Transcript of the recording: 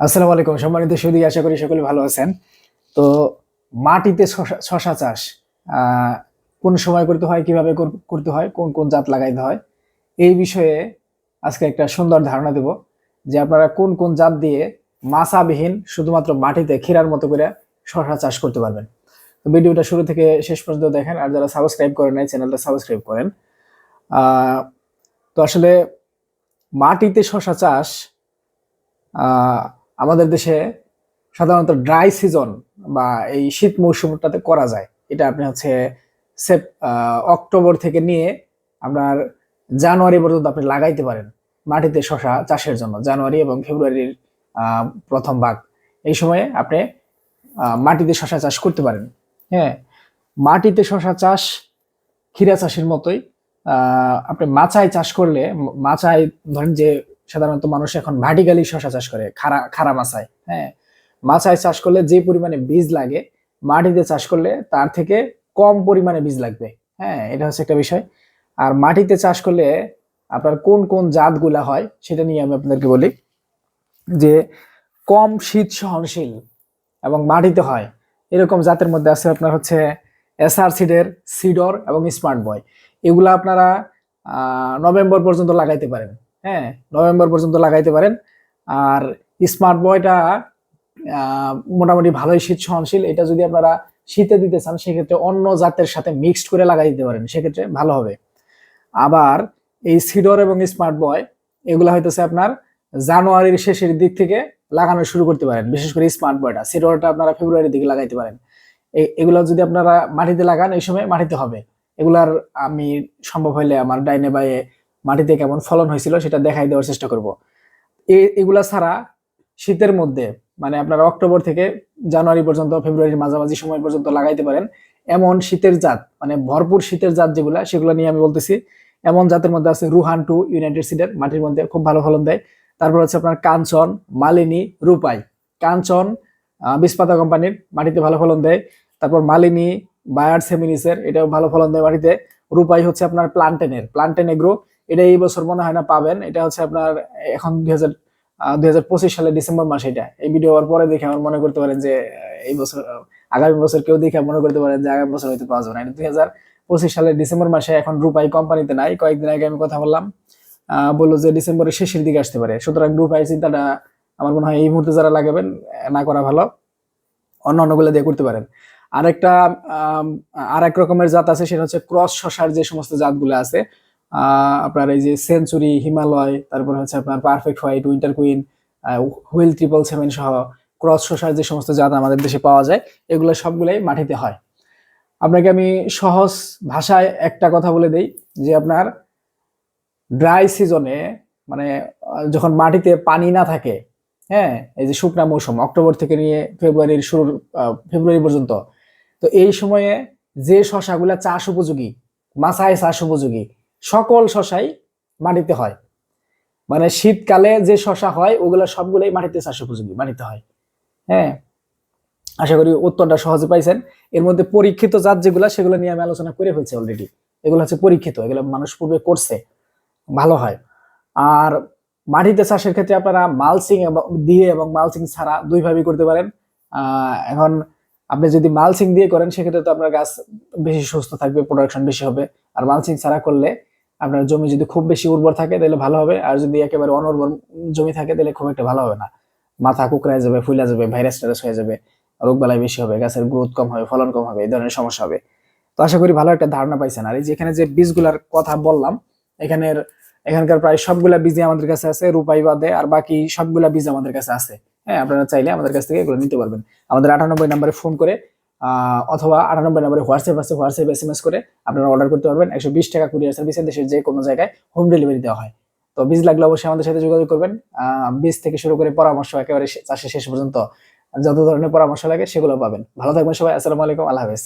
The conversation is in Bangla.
আসসালামু আলাইকুম। সম্মানিত সুদী আশা করি সকলে ভালো আছেন। তো মাটিতে শশা- শশা চাষ কোন সময় করতে হয়, কীভাবে করতে হয়, কোন কোন জাত লাগাইতে হয়, এই বিষয়ে আজকে একটা সুন্দর ধারণা দেব যে আপনারা কোন কোন জাত দিয়ে মাছাবিহীন শুধুমাত্র মাটিতে ক্ষীরার মতো করে শশা চাষ করতে পারবেন। তো ভিডিওটা শুরু থেকে শেষ পর্যন্ত দেখেন, আর যারা সাবস্ক্রাইব করেন নাই, চ্যানেলটা সাবস্ক্রাইব করেন। তো আসলে মাটিতে শশা চাষ আমাদের দেশে সাধারণত ড্রাই সিজন বা এই শীত মৌসুমটাতে করা যায়। এটা আপনি হচ্ছে সেপ অক্টোবর থেকে নিয়ে আপনার জানুয়ারি পর্যন্ত আপনি লাগাইতে পারেন মাটিতে শশা চাষের জন্য, জানুয়ারি এবং ফেব্রুয়ারির প্রথম ভাগ। এই সময়ে আপনি মাটিতে শশা চাষ করতে পারেন। হ্যাঁ মাটিতে শশা চাষ ক্ষীরা চাষের মতোই আপনি মাচায় চাষ করলে, মাচায় ধরেন যে সাধারণত মানুষ এখন ভার্টিক্যালি শশা চাষ করে, খারা খাড়া মাছায় হ্যাঁ? মাচায় চাষ করলে যে পরিমাণে বীজ লাগে, মাটিতে চাষ করলে তার থেকে কম পরিমাণে বীজ লাগবে হ্যাঁ? এটা হচ্ছে একটা বিষয়। আর মাটিতে চাষ করলে আপনার কোন কোন জাতগুলা হয়, সেটা নিয়ে আমি আপনাদেরকে বলি। যে কম শীত সহনশীল এবং মাটিতে হয়, এরকম জাতের মধ্যে আছে আপনার হচ্ছে এসআর সিডের সিডর এবং স্মার্ট বয়। এগুলা আপনারা নভেম্বর পর্যন্ত লাগাইতে পারেন। হ্যাঁ নভেম্বর পর্যন্ত লাগাইতে পারেন। আর স্মার্ট বয়টা মোটামুটি ভালোই শীত সহনশীল এটা যদি আপনারা শীতে দিতে চান, সেক্ষেত্রে অন্য জাতের সাথে মিক্সড করে লাগাই দিতে পারেন। সেক্ষেত্রে ভালো হবে। আবার এই সিডর এবং স্মার্ট বয়, এগুলা হইতেছে আপনার জানুয়ারির শেষের দিক থেকে লাগানো শুরু করতে পারেন। বিশেষ করে স্মার্ট বয়টা, সিডরটা আপনারা ফেব্রুয়ারির দিকে লাগাইতে পারেন। এগুলো যদি আপনারা মাটিতে লাগান, এই সময় মাটিতে হবে। এগুলার আমি সম্ভব হইলে আমার ডাইনে বাইয়ে মাটিতে কেমন ফলন হয়েছিল সেটা দেখাই দেওয়ার চেষ্টা করব। এগুলা ছাড়া শীতের মধ্যে মানে আপনারা অক্টোবর থেকে জানুয়ারি পর্যন্ত, ফেব্রুয়ারির মাঝামাঝি সময় পর্যন্ত লাগাইতে পারেন। এমন শীতের জাত মানে ভরপুর শীতের জাত যেগুলা, সেগুলো নিয়ে আমি বলতেছি। এমন জাতের মধ্যে আছে রুহান টু, ইউনাইটেড সিডের, মাটির মধ্যে খুব ভালো ফলন দেয়। তারপর হচ্ছে আপনার কাঞ্চন, মালিনী, রূপাই। কাঞ্চন বিষপাতা কোম্পানির, মাটিতে ভালো ফলন দেয়। তারপর মালিনী বায়ার সেমিনিসের এটাও ভালো ফলন দেয় মাটিতে। রূপাই হচ্ছে আপনার প্লান্টেনের, প্লান্টেন এগ্রো। এটা এই বছর মনে হয় না পাবেন। এটা হচ্ছে আপনার, এখন দুই হাজার সালের ডিসেম্বর মাসে এটা। এই ভিডিও হওয়ার পরে দেখে আমার মনে করতে পারেন যে এই বছর আগামী বছর কেউ দেখে মনে করতে পারেন যে, আগামী বছর হয়তো পাওয়া যাবে না। দুই হাজার পঁচিশ সালের ডিসেম্বর মাসে এখন রূপাই কোম্পানিতে নাই। কয়েকদিন আগে আমি কথা বললাম বলল যে ডিসেম্বরের শেষের দিকে আসতে পারে। সুতরাং রূপাই চিন্তাটা আমার মনে হয় এই মুহূর্তে যারা লাগাবেন না করা ভালো। অন্য অন্যগুলো দিয়ে করতে পারেন। আরেকটা আরেক রকমের জাত আছে, সেটা হচ্ছে ক্রস শশার যে সমস্ত জাতগুলো আছে আপনার এই যে সেঞ্চুরি হিমালয় তারপর হচ্ছে আপনার perfect white winter queen wheel triple seven সহ ক্রস শশার যে সমস্ত জাত আমাদের দেশে পাওয়া যায়, এগুলো সবগুলোই মাটিতে হয়। আপনাকে আমি সহজ ভাষায় একটা কথা বলে দেই, যে আপনার ড্রাই সিজনে মানে যখন মাটিতে পানি না থাকে হ্যাঁ এই যে শুকনা মৌসুম, অক্টোবর থেকে নিয়ে ফেব্রুয়ারির শুরুর ফেব্রুয়ারি পর্যন্ত, তো এই সময়ে যে শশাগুলা চাষ উপযোগী, মাছায় চাষ উপযোগী সকল শশাই মাটিতে হয়। মানে শীতকালে যে শশা হয়, ওগুলা সবগুলোই মাটিতে চাষ উপযোগী মাটিতে হয়। হ্যাঁ? আশা করি উত্তরটা সহজে পাইছেন। এর মধ্যে পরীক্ষিত জাত যেগুলা, সেগুলো নিয়ে আমি আলোচনা করে ফেলছি অলরেডি এগুলো হচ্ছে পরীক্ষিত, এগুলো মানুষ পূর্বে করছে, ভালো হয়। আর মাটিতে চাষের ক্ষেত্রে আপনারা মালচিং দিয়ে এবং মালচিং ছাড়া দুইভাবেই করতে পারেন। এখন আপনি যদি মালচিং দিয়ে করেন, সেক্ষেত্রে তো আপনার গাছ বেশি সুস্থ থাকবে প্রোডাকশন বেশি হবে। আর মালচিং ছাড়া করলে আপনার জমি যদি খুব বেশি উর্বর থাকে, তাহলে ভালো হবে। আর যদি একেবারে অনুর্বর জমি থাকে, তাহলে খুব একটা ভালো হবে না। মাথা কুকড়ায় যাবে, ফুলে যাবে, ভাইরাস টাইরাস হয়ে যাবে, রোগবালাই বেশি হবে, গাছের গ্রোথ কম হবে, ফলন কম হবে, এই ধরনের সমস্যা হবে। তো আশা করি ভালো একটা ধারণা পাইছেন। আর এই যে এখানে যে বীজগুলার কথা বললাম, এখানের, এখানকার প্রায় সবগুলা বীজই আমাদের কাছে আছে, রূপাই বাদে, আর বাকি সবগুলা বীজ আমাদের কাছে আছে। হ্যাঁ আপনারা চাইলে আমাদের কাছ থেকে এগুলো নিতে পারবেন। আমাদের আটানব্বই নম্বরে ফোন করে অথবা আটানব্বই নম্বরে হোয়াটসঅ্যাপ আছে, হোয়াটসঅ্যাপ এস এম এস করে আপনারা অর্ডার করতে পারবেন। একশো বিশ টাকা কুরিয়ার সার্ভিসের দেশের যে কোনো জায়গায় হোম ডেলিভারি দেওয়া হয়। তো বীজ লাগলে অবশ্যই আমাদের সাথে যোগাযোগ করবেন। বীজ থেকে শুরু করে পরামর্শ একেবারে চাষের শেষ পর্যন্ত যত ধরনের পরামর্শ লাগে সেগুলো পাবেন। ভালো থাকবেন সবাই, আসসালামু আলাইকুম, আল্লাহ হাফেজ।